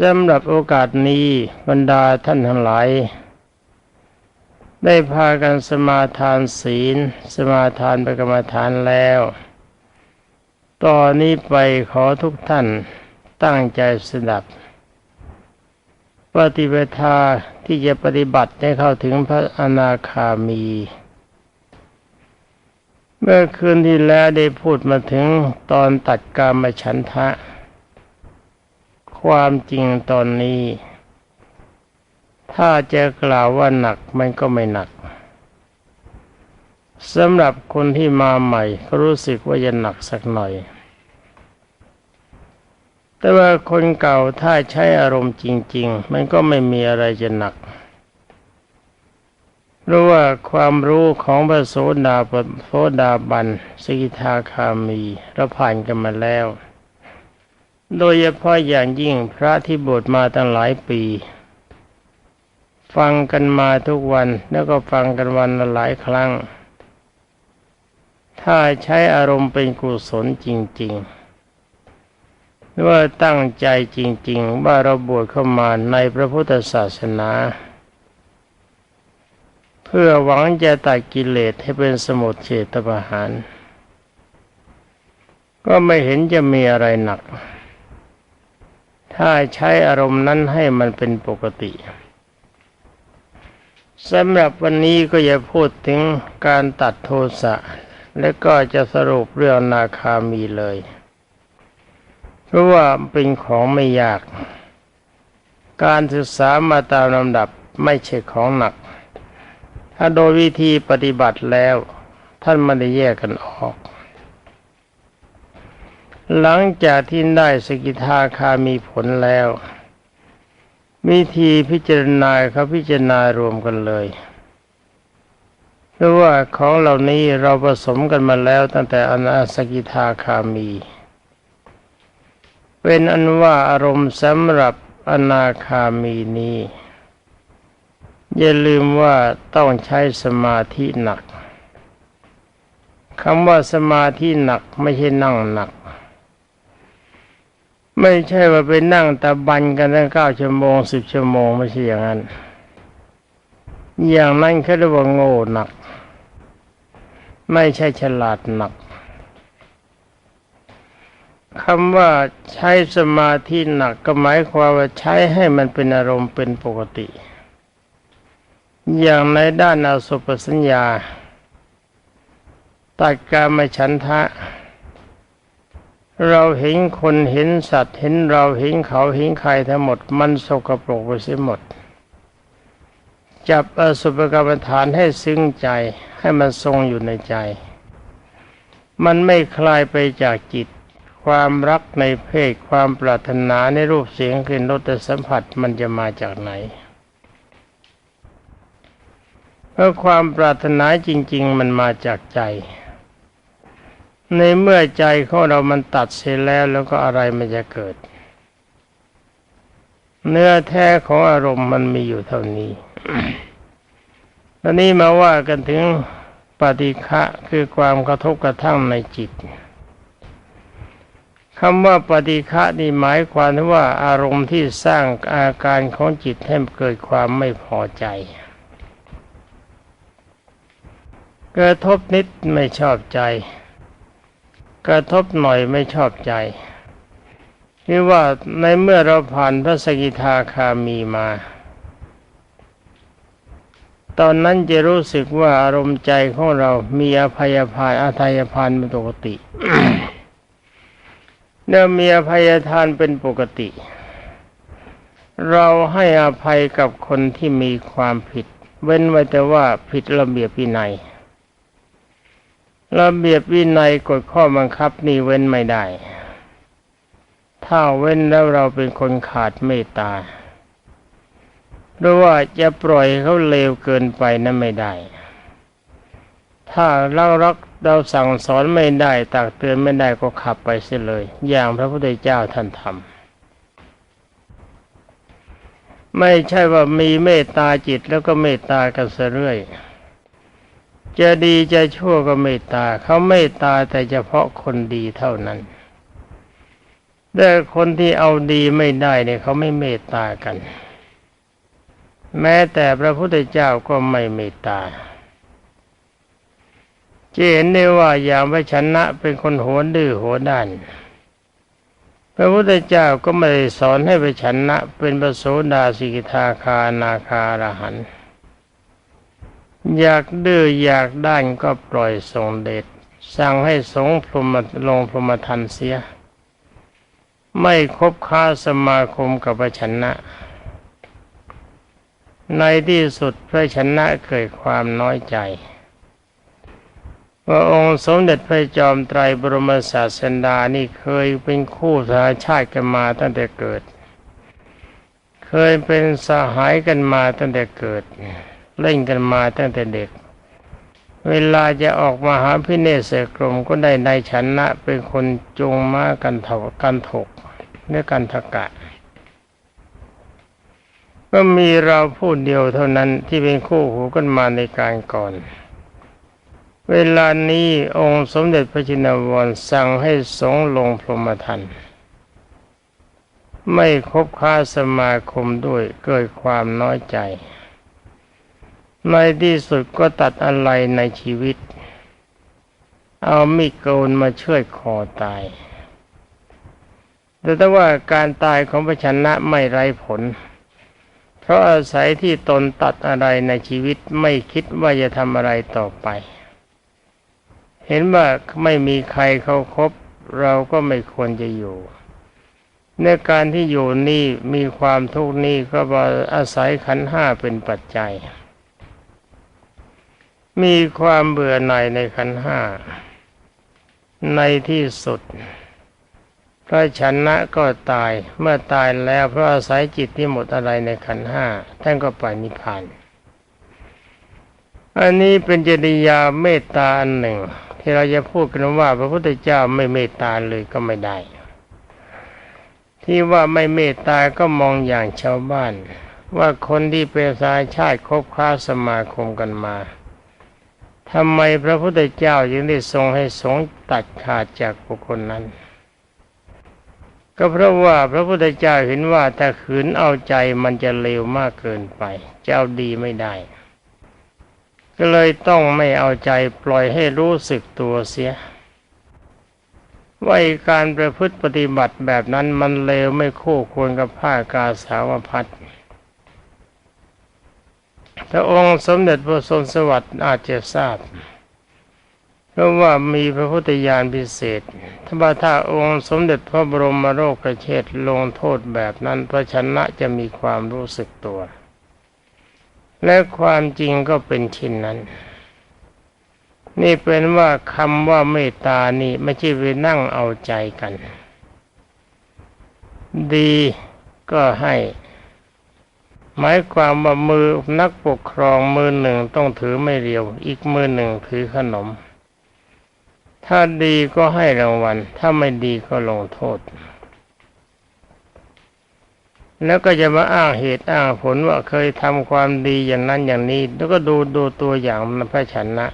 สำหรับโอกาสนี้บรรดาท่านทั้งหลาย ได้พากันสมาทานศีล สมาทานประกรรมฐานแล้วต่อนนี้ไปขอทุกท่านตั้งใจสดับ ปฏิปทาที่จะปฏิบัติให้เข้าถึงพระอนาคามี เมื่อคืนที่แล้วได้พูดมาถึงตอนตัดกามฉันทะ ความจริงตอนนี้ ถ้าจะกล่าวว่าหนักมันก็ไม่หนักสำหรับคนที่มาใหม่ก็รู้สึกว่าจะหนักสักหน่อย แต่ว่าคนเก่าถ้าใช้อารมณ์จริง ๆ มันก็ไม่มีอะไรจะหนักรู้ว่าความรู้ของพระโสดาโสดาบันสกิทาคามีเราผ่านกันมาแล้ว โดยเฉพาะอย่างยิ่งพระที่บวชมาตั้งหลายปี ฟังกันมาทุกวันแล้วก็ฟังกันวันละหลายครั้ง ถ้าใช้อารมณ์เป็นกุศลจริงๆหรือว่าตั้งใจจริง ๆ ว่าเราบวชเข้ามาในพระพุทธศาสนา เพื่อหวังจะตัดกิเลสให้เป็นสมุทเฉตประหาร ก็ไม่เห็นจะมีอะไรหนัก ถ้าใช้อารมณ์นั้นให้มันเป็นปกติสำหรับวันนี้ก็จะพูดถึงการตัดโทสะ และก็จะสรุปเรื่องนาคามีเลย เพราะว่าเป็นของไม่ยาก การศึกษามาตามลำดับไม่ใช่ของหนัก ถ้าโดยวิธีปฏิบัติแล้ว ท่านไม่ได้แยกกันออก หลังจากที่ได้สกิทาคามีผลแล้ว วิธีพิจารณาเขาพิจารณารวมกันเลยเพราะว่าของเหล่านี้เราผสมกันมาแล้วตั้งแต่อนาสกิทาคามี เป็นอันว่าอารมณ์สำหรับอนาคามีนี้อย่าลืมว่าต้องใช้สมาธิหนักคำว่าสมาธิหนักไม่ใช่นั่งหนัก ไม่ใช่ว่าไปนั่งตะบันกันตั้งเก้าชั่วโมงสิบชั่วโมงไม่ใช่อย่างนั้น อย่างนั้นเขาเรียกว่าโง่หนัก ไม่ใช่ฉลาดหนักคำว่าใช้สมาธิหนักก็หมายความว่าใช้ให้มันเป็นอารมณ์เป็นปกติ อย่างในด้านอาสุปสัญญาตัดการมาฉันทะ เราเห็นคนเห็นสัตว์เห็นเราเห็นเขาเห็นใครทั้งหมด มันสกปรกไปเสียหมด จับอสุปกรรมฐานให้ซึ้งใจให้มันทรงอยู่ในใจ มันไม่คลายไปจากจิต ความรักในเพศความปรารถนาในรูปเสียงกลิ่นรสสัมผัสมันจะมาจากไหนเพราะความปรารถนาจริง ๆ มันมาจากใจ ในเมื่อใจของเรามันตัดเสียแล้วแล้วก็อะไรมันจะเกิด เนื้อแท้ของอารมณ์มันมีอยู่เท่านี้ตอนนี้มาว่ากันถึงปฏิฆะคือความกระทบกระทั่งในจิตคำว่าปฏิฆะนี่หมายความว่าอารมณ์ที่สร้างอาการของจิตให้เกิดความไม่พอใจกระทบนิดไม่ชอบใจ กระทบหน่อยไม่ชอบใจคือว่าในเมื่อเราผ่านพระสกิทาคามีมา ตอนนั้นจะรู้สึกว่าอารมณ์ใจของเรามีอภัยพานอาทัยพานเป็นปกติเนื่อมีอภัยทานเป็นปกติ เราให้อภัยกับคนที่มีความผิด เว้นไว้แต่ว่าผิดระเบียบวินัย ระเบียบวินัยกฎข้อบังคับนี่เว้นไม่ได้ ถ้าเว้นแล้วเราเป็นคนขาดเมตตาหรือว่าจะปล่อยเขาเลวเกินไปนั้นไม่ได้ ถ้าเรารักเราสั่งสอนไม่ได้ตักเตือนไม่ได้ก็ขับไปเสียเลย อย่างพระพุทธเจ้าท่านทำไม่ใช่ว่ามีเมตตาจิตแล้วก็เมตตากันเสเรื่อย จะดีจะชั่วก็เมตตาเขาเมตตาแต่เฉพาะคนดีเท่านั้น แต่คนที่เอาดีไม่ได้เนี่ยเขาไม่เมตตากัน แม้แต่พระพุทธเจ้าก็ไม่เมตตาจะเห็นได้ว่าอย่างพระชนะเป็นคนโหดดื้อโหดด้าน พระพุทธเจ้าก็ไม่ได้สอนให้พระชนะเป็นพระโสดาสิกทาคานาคาระหัน อยากดื้ออยากด้านก็ปล่อยทรงเดชสั่งให้สงพรมลงพรหมทันเสีย ไม่คบค้าสมาคมกับพระชนะ ในที่สุดพระชนะเกิดความน้อยใจว่าองค์สมเด็จพระจอมไตรบรมศาสดานี่เคยเป็นคู่สาชาติกันมาตั้งแต่เกิด เคยเป็นสหายกันมาตั้งแต่เกิด เล่นกันมาตั้งแต่เด็ก เวลาจะออกมาหาพิเนศกรมก็ได้ในชนะเป็นคนจงมากันถกกันถกเนื้อกันทกะ ก็มีเราผู้เดียวเท่านั้นที่เป็นคู่หูกันมาในการก่อน เวลานี้องค์สมเด็จพระจินวรสั่งให้สงลงพรหมทันไม่คบค้าสมาคมด้วยเกิดความน้อยใจ ในที่สุดก็ตัดอะไรในชีวิต เอามีดโกนมาช่วยคอตาย แต่ถ้าว่าการตายของพระชนะไม่ไร้ผล เพราะอาศัยที่ตนตัดอะไรในชีวิตไม่คิดว่าจะทำอะไรต่อไป เห็นว่าไม่มีใครเขาครบเราก็ไม่ควรจะอยู่ ในการที่อยู่นี่มีความทุกข์นี่ก็อาศัยขันห้าเป็นปัจจัย มีความเบื่อหน่ายในขันห้า ในที่สุดพระชนะก็ตายเมื่อตายแล้วเพราะอาศัยจิตที่หมดอะไรในขันห้าท่านก็ไปนิพพาน อันนี้เป็นจริยาเมตตาอันหนึ่ง ที่เราจะพูดกันว่า พระพุทธเจ้าไม่เมตตาเลยก็ไม่ได้ ที่ว่าไม่เมตตาก็มองอย่างชาวบ้าน ว่าคนที่เป็นสายชาติคบค้าสมาคมกันมา ทำไมพระพุทธเจ้ายังได้ทรงให้สงตัดขาดจากบุคคลนั้น ก็เพราะว่าพระพุทธเจ้าเห็นว่าถ้าขืนเอาใจมันจะเลวมากเกินไปจะเอาดีไม่ได้ ก็เลยต้องไม่เอาใจปล่อยให้รู้สึกตัวเสียว่าการประพฤติปฏิบัติแบบนั้นมันเลวไม่คู่ควรกับผ้ากาสาวพัด พระองค์สมเด็จพระทรสวัสดิ์อาจจะทราบ เพราะว่ามีพระพุทธญาณพิเศษถ้าถ้าองค์สมเด็จพระบรมโลกเชษลงโทษแบบนั้นพระชนะจะมีความรู้สึกตัว และความจริงก็เป็นเช่นนั้น นี่เป็นว่าคำว่าเมตตานี่ไม่ใช่ไปนั่งเอาใจกัน ดีก็ให้ หมายความว่ามือนักปกครองมือหนึ่งต้องถือไม่เรียว อีกมือหนึ่งถือขนม ถ้าดีก็ให้รางวัล ถ้าไม่ดีก็ลงโทษ แล้วก็จะมาอ้างเหตุอ้างผลว่าเคยทำความดีอย่างนั้นอย่างนี้ แล้วก็ดูดูตัวอย่างพระชนะ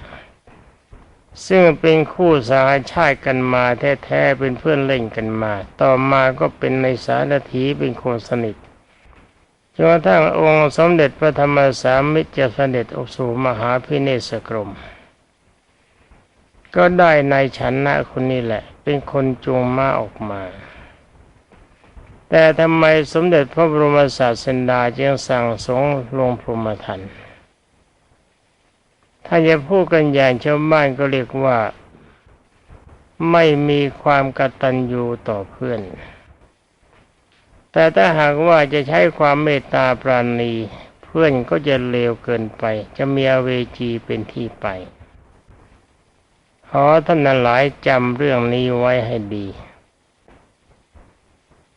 ซึ่งเป็นคู่สาชาติกันมาแท้ๆเป็นเพื่อนเล่นกันมา ต่อมาก็เป็นในสารถีเป็นคนสนิท จนกระทั่งองค์สมเด็จพระธรรมสามิตรจะเสด็จออกสู่มหาพิเนศกรม ก็ได้ในฉันนะคนนี้แหละ เป็นคนจูงม้าออกมา แต่ทำไมสมเด็จพระบรมศาสดาจึงสั่งสงลงพรหมทันถ้าจะพูดกันอย่างชาวบ้านก็เรียกว่าไม่มีความกตัญญูต่อเพื่อน แต่ถ้าหากว่าจะใช้ความเมตตาปราณีเพื่อนก็จะเลวเกินไป จะมีอเวจีเป็นที่ไปขอท่านหลายจำเรื่องนี้ไว้ให้ดี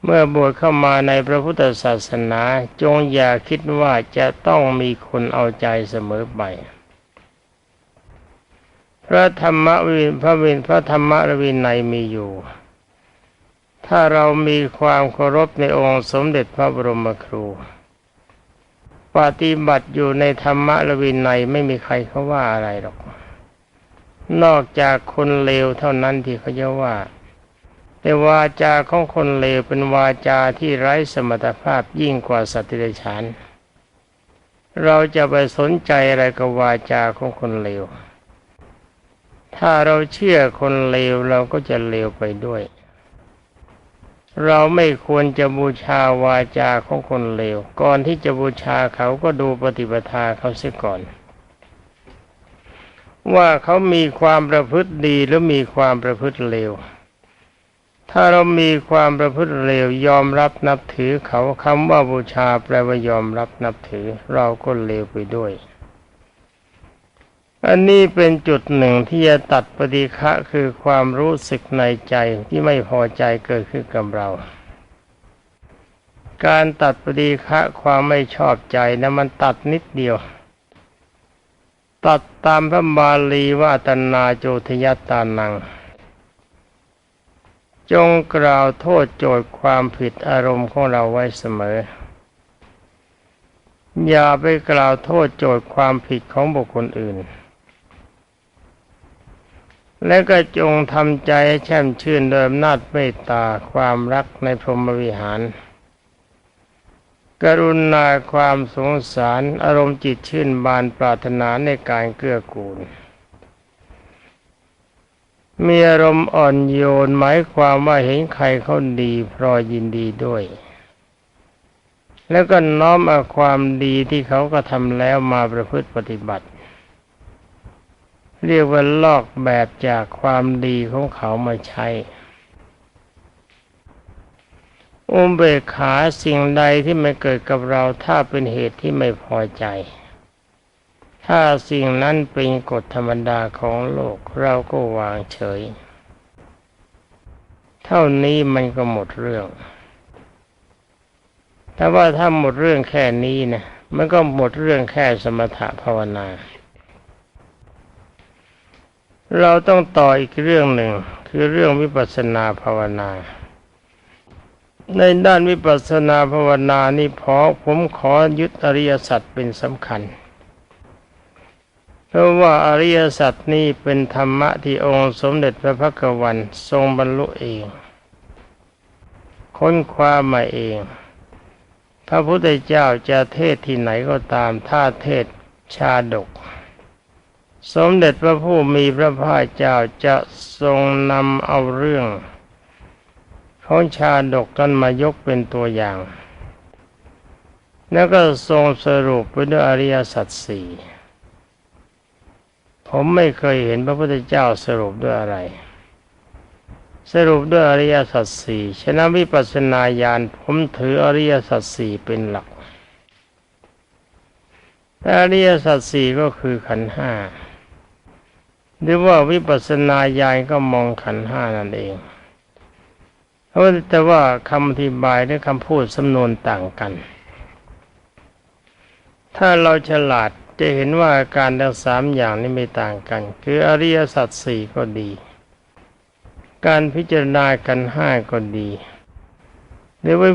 เมื่อบวชเข้ามาในพระพุทธศาสนาจงอย่าคิดว่าจะต้องมีคนเอาใจเสมอไปพระธรรมวินพระวินพระธรรมรวินัยมีอยู่ ถ้าเรามีความเคารพในองค์สมเด็จพระบรมครูปฏิบัติอยู่ในธรรมรวินัยไม่มีใครเขาว่าอะไรหรอก นอกจากคนเลวเท่านั้นที่เขาจะว่า แต่วาจาของคนเลวเป็นวาจาที่ไร้สมรรถภาพยิ่งกว่าสัตว์ดิฉาน เราจะไปสนใจอะไรกับวาจาของคนเลว ถ้าเราเชื่อคนเลวเราก็จะเลวไปด้วย เราไม่ควรจะบูชาวาจาของคนเลว ก่อนที่จะบูชาเขาก็ดูปฏิปทาเขาเสียก่อน ว่าเขามีความประพฤติดีหรือมีความประพฤติเลว ถ้าเรามีความประพฤติเลวยอมรับนับถือเขาคำว่าบูชาแปลว่ายอมรับนับถือ เราก็เลวไปด้วย อันนี้เป็นจุดหนึ่งที่จะตัดปฏิฆะคือความรู้สึกในใจที่ไม่พอใจเกิดขึ้นกับเรา การตัดปฏิฆะความไม่ชอบใจนะมันตัดนิดเดียว ตัดตามพระบาลีว่าตนาโจทยตานัง จงกล่าวโทษโจทย์ความผิดอารมณ์ของเราไว้เสมออย่าไปกล่าวโทษโจทย์ความผิดของบุคคลอื่น และก็จงทำใจให้แช่มชื่นโดยอำนาจเมตตาความรักในพรหมวิหาร กรุณาความสงสารอารมณ์จิตชื่นบานปรารถนาในการเกื้อกูล มีอารมณ์อ่อนโยนหมายความว่าเห็นใครเขาดีพรอยยินดีด้วย แล้วก็น้อมเอาความดีที่เขาก็ทำแล้วมาประพฤติปฏิบัติ เรียกว่าลอกแบบจากความดีของเขามาใช้อุเบกขาสิ่งใดที่ไม่เกิดกับเราถ้าเป็นเหตุที่ไม่พอใจ ถ้าสิ่งนั้นเป็นกฎธรรมดาของโลกเราก็วางเฉย เท่านี้มันก็หมดเรื่อง แต่ว่าถ้าหมดเรื่องแค่นี้นะมันก็หมดเรื่องแค่สมถะภาวนา เราต้องต่ออีกเรื่องหนึ่งคือเรื่องวิปัสสนาภาวนา ในด้านวิปัสสนาภาวนานี่พอผมขอยึดอริยสัจเป็นสำคัญ เพราะว่าอริยสัจนี้เป็นธรรมะที่องค์สมเด็จพระพักวันทรงบรรลุเอง ค้นคว้ามาเอง พระพุทธเจ้าจะเทศที่ไหนก็ตามท่าเทศชาดก สมเด็จพระผู้มีพระภาคเจ้าจะทรงนำเอาเรื่องของชาดกนั้นมายกเป็นตัวอย่าง แล้วก็ทรงสรุปไปด้วยอริยสัจสี่ผมไม่เคยเห็นพระพุทธเจ้าสรุปด้วยอะไร สรุปด้วยอริยสัจสี่ฉะนั้นวิปัสสนาญาณผมถืออริยสัจสี่เป็นหลักอริยสัจสี่ก็คือขันห้า หรือว่าวิปัสสนาญาณก็มองขันห้านั่นเองเพราะแต่ว่าคำอธิบายหรือคำพูดสำนวนต่างกัน ถ้าเราฉลาดจะเห็นว่าการทั้งสามอย่างนี้ไม่ต่างกัน คืออริยสัจสี่ก็ดี การพิจารณากันห้าก็ดีหรือว่า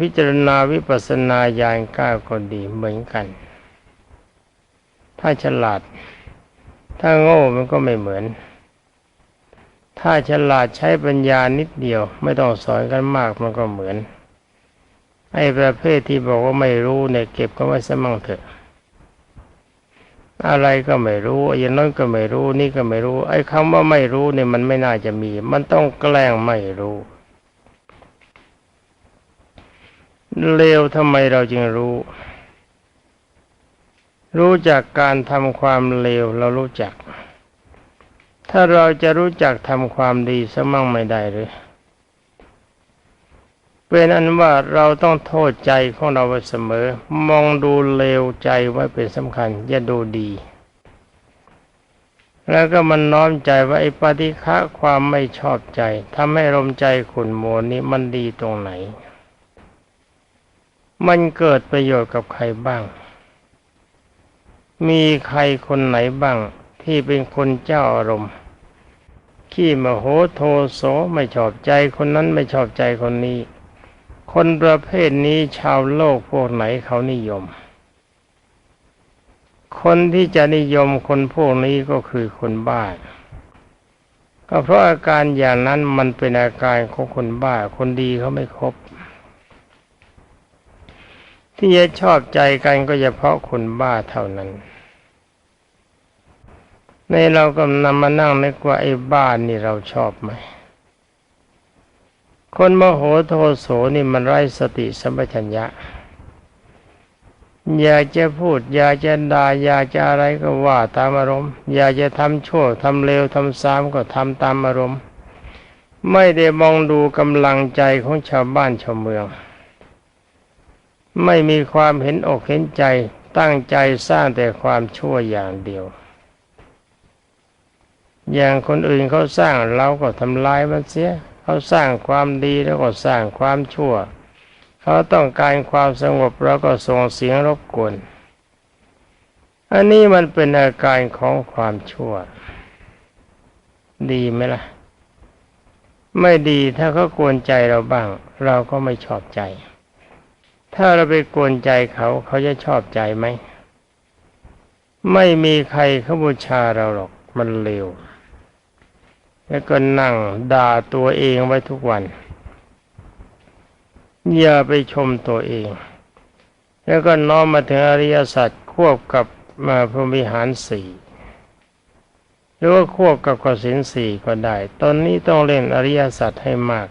พิจารณาวิปัสสนาญาณก้าก็ดีเหมือนกัน ถ้าฉลาด ถ้าโง่มันก็ไม่เหมือน ถ้าฉลาดใช้ปัญญานิดเดียว ไม่ต้องสอนกันมากมันก็เหมือน ไอ้ประเภทที่บอกว่าไม่รู้เนี่ยเก็บก็ไว้สมั่งเถอะ อะไรก็ไม่รู้อย่างนั้นก็ไม่รู้ นี่ก็ไม่รู้ ไอ้คำว่าไม่รู้เนี่ยมันไม่น่าจะมี มันต้องแกล้งไม่รู้เลวทำไมเราจึงรู้ รู้จักการทำความเลวเรารู้จัก ถ้าเราจะรู้จักทำความดีสมั่งไม่ได้หรือเป็นอันว่าเราต้องโทษใจของเราไว้เสมอ มองดูเลวใจไว้เป็นสำคัญ อย่าดูดี แล้วก็มันน้อมใจว่าไอ้ปฏิฆะความไม่ชอบใจทำให้ลมใจขุนโมนนี้มันดีตรงไหน มันเกิดประโยชน์กับใครบ้าง มีใครคนไหนบ้างที่เป็นคนเจ้าอารมณ์ ขี้มโหโทโสไม่ชอบใจคนนั้นไม่ชอบใจคนนี้ คนประเภทนี้ชาวโลกพวกไหนเขานิยม คนที่จะนิยมคนพวกนี้ก็คือคนบ้าก็เพราะอาการอย่างนั้นมันเป็นอาการของคนบ้า คนดีเขาไม่ครบ ที่จะชอบใจกันก็เฉพาะคนบ้าเท่านั้น ในเราก็นำมานั่งนึกว่าไอ้บ้านนี่เราชอบไหม คนโมโหโทโสนี่มันไร้สติสัมปชัญญะ อยากจะพูด อยากจะด่าอยากจะอะไรก็ว่าตามอารมณ์ อยากจะทำชั่วทำเลวทำซ้ำก็ทำตามอารมณ์ ไม่ได้มองดูกำลังใจของชาวบ้านชาวเมือง ไม่มีความเห็นอกเห็นใจตั้งใจสร้างแต่ความชั่วอย่างเดียว อย่างคนอื่นเขาสร้างเราก็ทำลายมันเสียเขาสร้างความดีแล้วก็สร้างความชั่ว เขาต้องการความสงบเราก็ส่งเสียงรบกวนอันนี้มันเป็นอาการของความชั่ว ดีไหมล่ะ ไม่ดีถ้าเขากวนใจเราบ้าง เราก็ไม่ชอบใจ ถ้าเราไปกวนใจเขาเขาจะชอบใจไหม ไม่มีใครเขาบูชาเราหรอกมันเลวแล้วก็นั่งด่าตัวเองไว้ทุกวัน อย่าไปชมตัวเอง แล้วก็น้อมมาถึงอริยสัจควบกับมาพรมิหารสี่หรือว่าควบกับกสินสี่ก็ได้ ตอนนี้ต้องเล่นอริยสัจให้มาก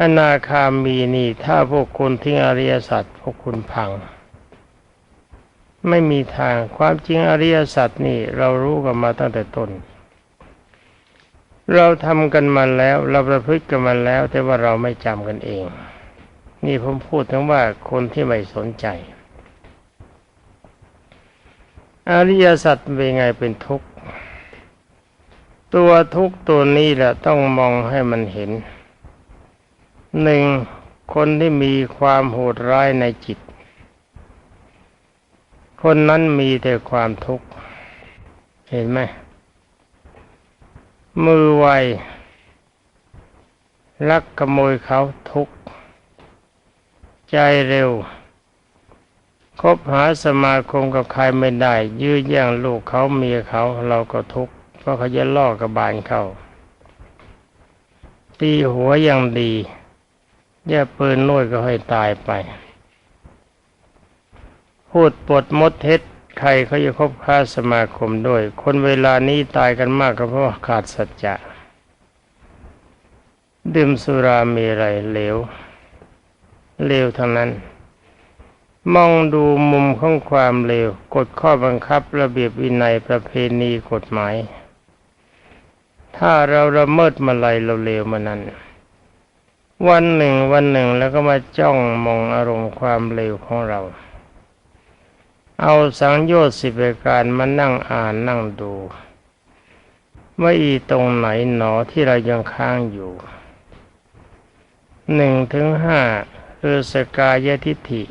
อนาคามีนี่ถ้าพวกคุณทิ้งอริยสัจพวกคุณพัง ไม่มีทางความจริงอริยสัจนี่เรารู้กันมาตั้งแต่ต้น เราทำกันมาแล้ว เราประพฤติกันมาแล้ว แต่ว่าเราไม่จำกันเอง นี่ผมพูดถึงว่าคนที่ไม่สนใจ อริยสัจเป็นไงเป็นทุกข์ตัวทุกข์ตัวนี้แหละต้องมองให้มันเห็น หนึ่งคนที่มีความโหดร้ายในจิต คนนั้นมีแต่ความทุกข์เห็นไหมมือไวลักขโมยเขาทุกข์ใจเร็ว คบหาสมาคมกับใครไม่ได้ ยื้อแย่งลูกเขาเมียเขาเราก็ทุกข์เพราะเขาจะล่อกระบาลเขาตีหัวอย่างดี แย่ปืนน้อยก็ให้ตายไป พูดปดมดเท็จใครเขาจะคบค้าสมาคมด้วย คนเวลานี้ตายกันมากก็เพราะขาดสัจจะ ดื่มสุรามีไรเหลวเลวทั้งนั้น มองดูมุมของความเลวกฎข้อบังคับระเบียบวินัยประเพณีกฎหมาย ถ้าเราละเมิดมาลัยเราเลวมานั้น วันหนึ่งวันหนึ่งแล้วก็มาจ้องมองอารมณ์ความเลวของเรา เอาสังโยชน์สิบประการมานั่งอ่านนั่งดูว่าอีตรงไหนหนอที่เรายังค้างอยู่หนึ่งถึงห้าคือสกายทิฏฐิ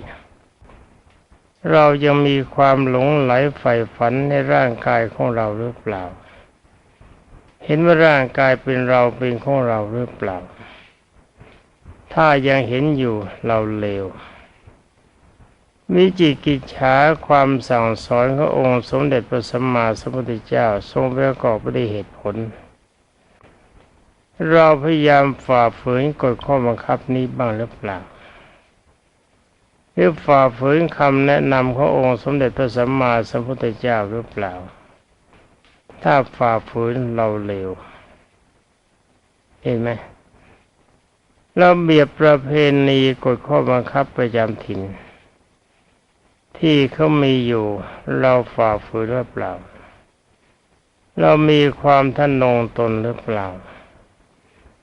เรายังมีความหลงไหลใฝ่ฝันในร่างกายของเราหรือเปล่า เห็นว่าร่างกายเป็นเราเป็นของเราหรือเปล่า ถ้ายังเห็นอยู่เราเลววิจิกิจฉาความสั่งสอนขององค์สมเด็จพระสัมมาสัมพุทธเจ้าทรงประกอบด้วยเหตุผล เราพยายามฝ่าฝืนกฎข้อบังคับนี้บ้างหรือเปล่าหรือฝ่าฝืนคำแนะนำขององค์สมเด็จพระสัมมาสัมพุทธเจ้าหรือเปล่า ถ้าฝ่าฝืนเราเลวเห็นไหม ราเบียบประเพณีกฎข้อบังคับประจำถิ่น ที่เขามีอยู่เราฝ่าฝืนหรือเปล่า เรามีความท่านงตนหรือเปล่า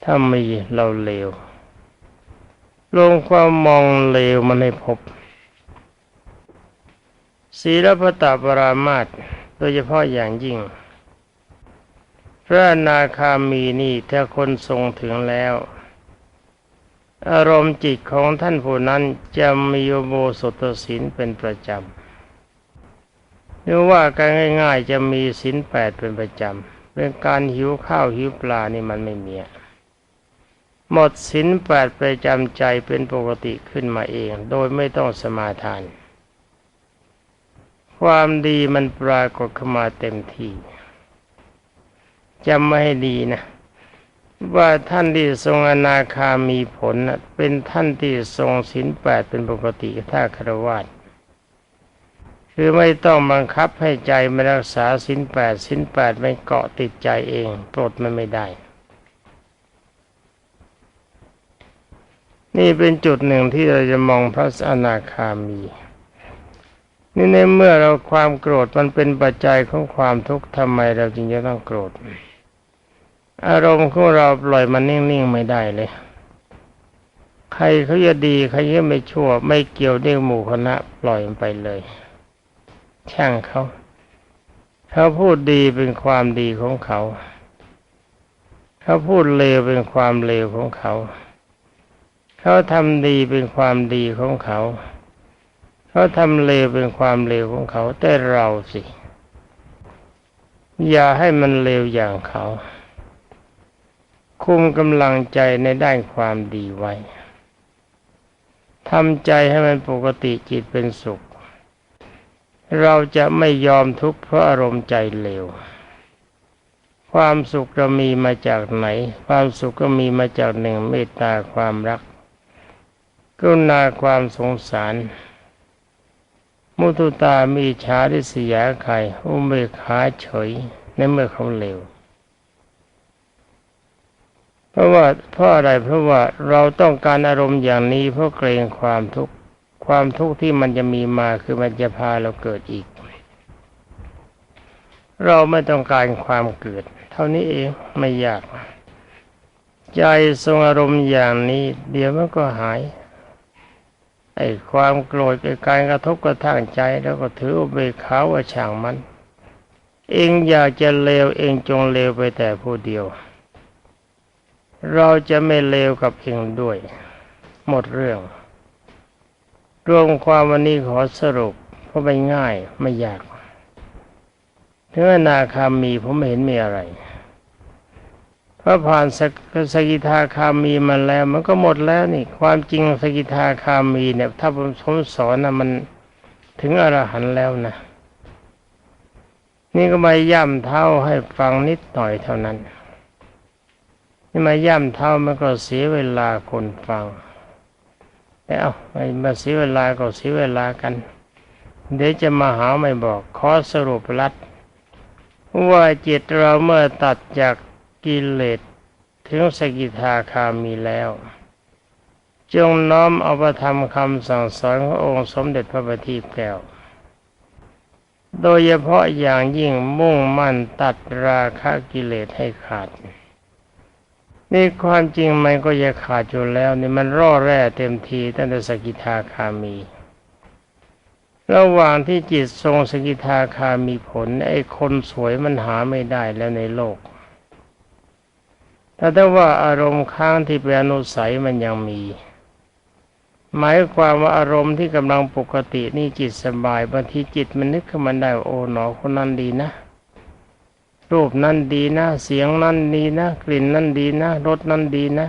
ถ้ามีเราเลวลงความมองเลวมันให้พบศีลพตาปรามาตโดยเฉพาะอย่างยิ่ง พระนาคามีนี่ถ้าคนทรงถึงแล้ว อารมณ์จิตของท่านผู้นั้นจะมีโมสถศีลเป็นประจำหรือว่าการง่าย ๆ จะมีศีลแปดเป็นประจำเรื่องการหิวข้าวหิวปลานี่มันไม่มีหมดศีลแปดประจำใจเป็นปกติขึ้นมาเอง โดยไม่ต้องสมาทาน ความดีมันปรากฏขึ้นมาเต็มที่จำไม่ให้ดีนะ ว่าท่านที่ทรงอนาคามีผลเป็นท่านที่ทรงศีลแปดเป็นปกติถ้าครวะคือไม่ต้องบังคับให้ใจมารักษาศีลแปดศีลแปดไม่เกาะติดใจเองปลดมันไม่ได้ นี่เป็นจุดหนึ่งที่เราจะมองพระอนาคามี นี่ในเมื่อเราความโกรธมันเป็นปัจจัยของความทุกข์ทำไมเราจึงจะต้องโกรธ อารมณ์ของเราปล่อยมันนิ่งๆไม่ได้เลย ใครเขาจะดีใครจะไม่ชั่ว ไม่เกี่ยวเรื่องหมู่คณะปล่อยมันไปเลย ช่างเขาเขาพูดดีเป็นความดีของเขาเขาพูดเลวเป็นความเลวของเขา เขาทำดีเป็นความดีของเขา เขาทำเลวเป็นความเลวของเขา แต่เราสิ อย่าให้มันเลวอย่างเขา คุมกำลังใจในด้านความดีไว้ทำใจให้มันปกติจิตเป็นสุข เราจะไม่ยอมทุกข์เพราะอารมณ์ใจเลวความสุขเรามีมาจากไหน ความสุขก็มีมาจากหนึ่งเมตตาความรักกรุณาความสงสาร มุตุตามีชาดิสยาไข่อุเบกขาเฉยในเมื่อเขาเลว เพราะว่าเพราะอะไรเพราะว่าเราต้องการอารมณ์อย่างนี้เพราะเกรงความทุกข์ความทุกข์ที่มันจะมีมาคือมันจะพาเราเกิดอีก เราไม่ต้องการความเกิด เท่านี้เองไม่ยาก ใจทรงอารมณ์อย่างนี้ เดี๋ยวมันก็หายไอ้ความโกรธกับการกระทบกระทั่งใจแล้วก็ถือเบกขาว่าช่างมัน เองอยากจะเลวเองจงเลวไปแต่ผู้เดียว เราจะไม่เลวกับเองด้วย หมดเรื่อง รวมความวันนี้ขอสรุป เพราะไม่ง่ายไม่ยากถึงนาคามีผมไม่เห็นมีอะไรพระผ่านสสกิทาคามีมาแล้ว มันก็หมดแล้วนี่ ความจริงสกิทาคามีเนี่ย ถ้าผมสมสอนนะมันถึงอรหันต์แล้วนะ นี่ก็มาย่ำเท้าให้ฟังนิดหน่อยเท่านั้น นี่มาย่ำเท้ามันก็เสียเวลาคนฟังเอาไม่มาเสียเวลาก็เสียเวลากัน เดี๋ยวจะมาหาไม่บอกขอสรุปรัดว่าจิตเราเมื่อตัดจากกิเลสถึงสกิทาคามีแล้ว จงน้อมเอาประธรรมคำสั่งสอนขององค์สมเด็จพระบัณฑิตแก้ว โดยเฉพาะอย่างยิ่งมุ่งมั่นตัดราคะกิเลสให้ขาด นี่ความจริงมันก็จะขาดอยู่แล้วนี่มันร่อแร่เต็มทีตั้งแต่สกิทาคามี ระหว่างที่จิตทรงสกิทาคามีผลไอ้คนสวยมันหาไม่ได้แล้วในโลกแต่ถ้าว่าอารมณ์ค้างที่เป็นอนุสัยมันยังมี หมายความว่าอารมณ์ที่กำลังปกตินี่จิตสบายบางทีจิตมันนึกขึ้นมาได้โอ้หนอคนนั้นดีนะ รูปนั้นดีนะ เสียงนั้นดีนะ กลิ่นนั้นดีนะรสนั้นดีนะ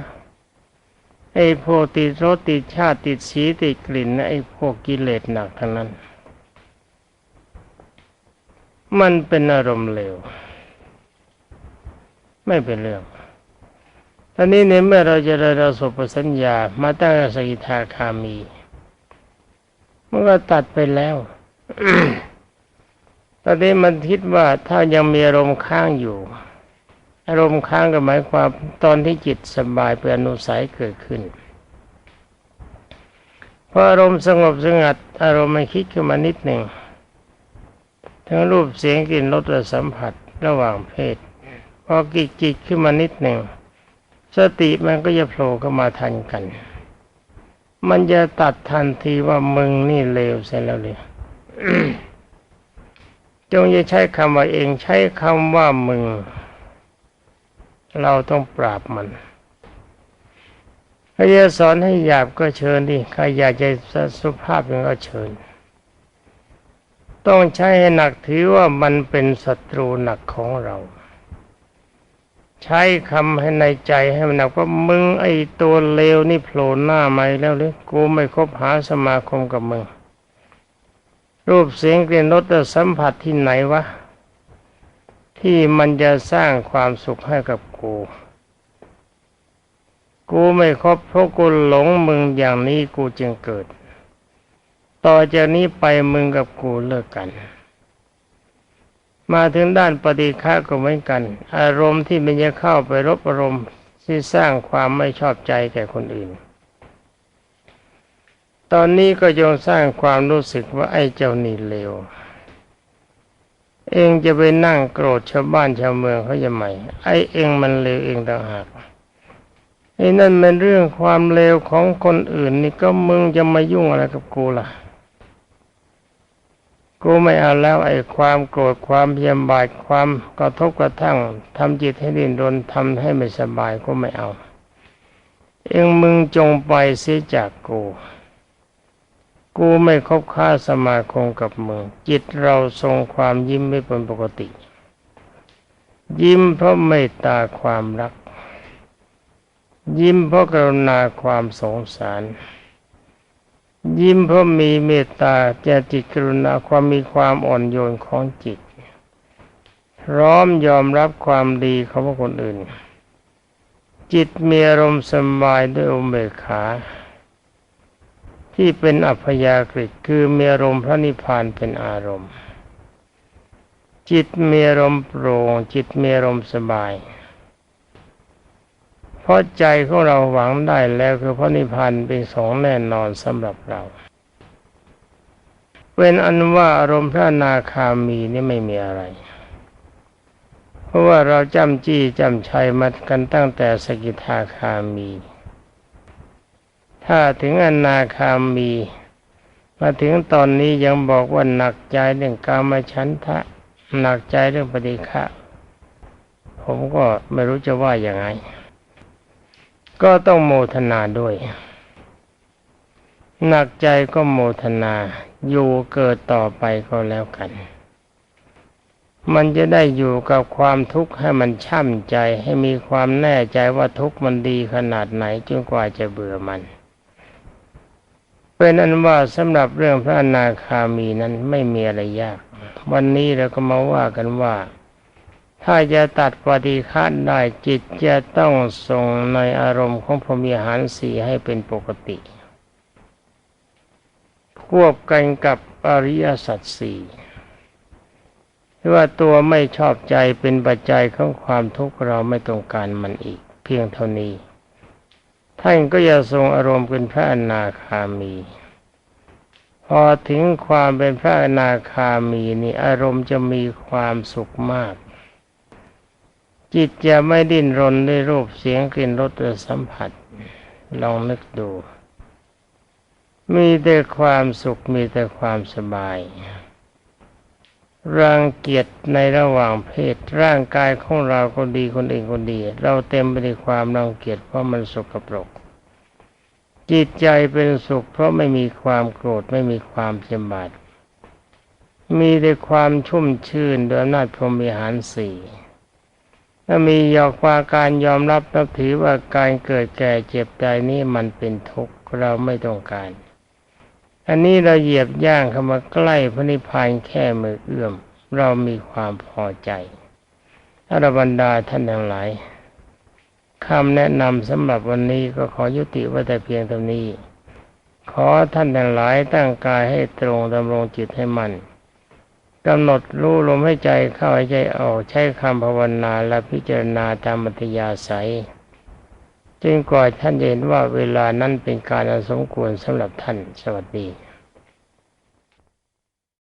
ไอ้พวกติดรสติดชาติติดสีติดกลิ่นนะไอ้พวกกิเลสหนักทั้งนั้น มันเป็นอารมณ์เลวไม่เป็นเรื่องตอนนี้ในเมื่อเราจะเราสุปสัญญา มาตั้งสกิทาคามี มันก็ตัดไปแล้ว ตอนนี้มันคิดว่าถ้ายังมีอารมณ์ค้างอยู่ อารมณ์ค้างก็หมายความตอนที่จิตสบายเป็นอนุสัยเกิดขึ้นพออารมณ์สงบสงัด อารมณ์มันคิดขึ้นมานิดหนึ่งทั้งรูปเสียงกลิ่นรสและสัมผัสระหว่างเพศพอกิจจิตขึ้นมานิดหนึ่งสติมันก็จะโผล่เข้ามาทันกัน มันจะตัดทันทีว่ามึงนี่เลวเสียแล้วเลย จงอย่าใช้คำว่าเองใช้คำว่ามึง เราต้องปราบมันถ้าจะสอนให้หยาบก็เชิญดิใครอยากจะสุภาพก็เชิญ ต้องใช้ให้หนักถือว่ามันเป็นศัตรูหนักของเรา ใช้คำให้ในใจให้มันหนักว่ามึงไอ้ตัวเลวนี่โผล่หน้ามาแล้วหรือกูไม่คบหาสมาคมกับมึง รูปเสียงกลิ่นรสสัมผัสที่ไหนวะ ที่มันจะสร้างความสุขให้กับกู กูไม่ครบเพราะกูหลงมึงอย่างนี้กูจึงเกิด ต่อจากนี้ไปมึงกับกูเลิกกัน มาถึงด้านปฏิฆะก็เหมือนกัน อารมณ์ที่มันจะเข้าไปรบอารมณ์ที่สร้างความไม่ชอบใจแก่คนอื่น ตอนนี้ก็จงสร้างความรู้สึกว่าไอ้เจ้านี่เลว เองจะไปนั่งโกรธชาวบ้านชาวเมืองเขาจะไหมไอ้เองมันเลวเองต่างหากไอ้นั่นเป็นเรื่องความเลวของคนอื่นนี่ก็มึงจะมายุ่งอะไรกับกูล่ะ กูไม่เอาแล้วไอ้ความโกรธความเพียมบาดความกระทบกระทั่งทำจิตให้ดิ้นรนทำให้ไม่สบายก็ไม่เอา เองมึงจงไปเสียจากกู กูไม่คบค้าสมาคมกับมึงจิตเราทรงความยิ้มไม่เป็นปกติ ยิ้มเพราะเมตตาความรัก ยิ้มเพราะกรุณาความสงสาร ยิ้มเพราะมีเมตตาแก่จิตกรุณาความมีความอ่อนโยนของจิตพร้อมยอมรับความดีของคนอื่น จิตมีอารมณ์สบายด้วยอุเบกขา ที่เป็นอัพยากฤิคือมีอารมณ์พระนิพพานเป็นอารมณ์ จิตมีอารมณ์โปร่งจิตมีอารมณ์สบาย เพราะใจของเราหวังได้แล้วคือพระนิพพานเป็นสองแน่นอนสำหรับเราเป็นอันว่าอารมณ์พระนาคามีนี่ไม่มีอะไร เพราะว่าเราจำจี้จำชัยมากันตั้งแต่สกิทาคามี ถ้าถึงอนาคามี มาถึงตอนนี้ยังบอกว่าหนักใจเรื่องกามฉันทะ หนักใจเรื่องปฏิฆะผมก็ไม่รู้จะว่าอย่างไง ก็ต้องโมทนาด้วย หนักใจก็โมทนาอยู่เกิดต่อไปก็แล้วกัน มันจะได้อยู่กับความทุกข์ให้มันช่ำใจให้มีความแน่ใจว่าทุกข์มันดีขนาดไหนจนกว่าจะเบื่อมัน เป็นอันว่าสำหรับเรื่องพระอนาคามีนั้นไม่มีอะไรยาก วันนี้เราก็มาว่ากันว่า ถ้าจะตัดปฏิฆาได้จิตจะต้องทรงในอารมณ์ของพรหมีหารสีให้เป็นปกติ ควบกันกับอริยสัจสี่ที่ว่าตัวไม่ชอบใจเป็นปัจจัยของความทุกข์เราไม่ต้องการมันอีก เพียงเท่านี้ ท่านก็จะทรงอารมณ์เป็นพระอนาคามี พอถึงความเป็นพระอนาคามีนี่อารมณ์จะมีความสุขมาก จิตจะไม่ดิ้นรนด้วยรูปเสียงกลิ่นรสสัมผัส ลองนึกดู มีแต่ความสุขมีแต่ความสบาย รังเกียจในระหว่างเพศร่างกายของเราคนดีคนอื่นคนดี เราเต็มไปด้วยความรังเกียจเพราะมันสกปรก จิตใจเป็นสุขเพราะไม่มีความโกรธไม่มีความเจ็บบาดมีแต่ความชุ่มชื่นโดยอำนาจพรหมิหารสี่ถ้ามียอกว่าการยอมรับนับถือว่าการเกิดแก่เจ็บตายนี้มันเป็นทุกข์เราไม่ต้องการ อันนี้เราเหยียบย่างเข้ามาใกล้พระนิพพานแค่มือเอื้อม เรามีความพอใจอรบรรดาท่านทั้งหลายคำแนะนำสำหรับวันนี้ก็ขอยุติไว้แต่เพียงเท่านี้ ขอท่านทั้งหลายตั้งกายให้ตรงดำรงจิตให้มันกำหนดรู้ลมให้ใจเข้าใใจออกใช้คำภาวนาและพิจารณาตามมัธยาศัย จึงกว่าท่านเห็นว่าเวลานั้นเป็นการสมควรสำหรับท่านสวัสดี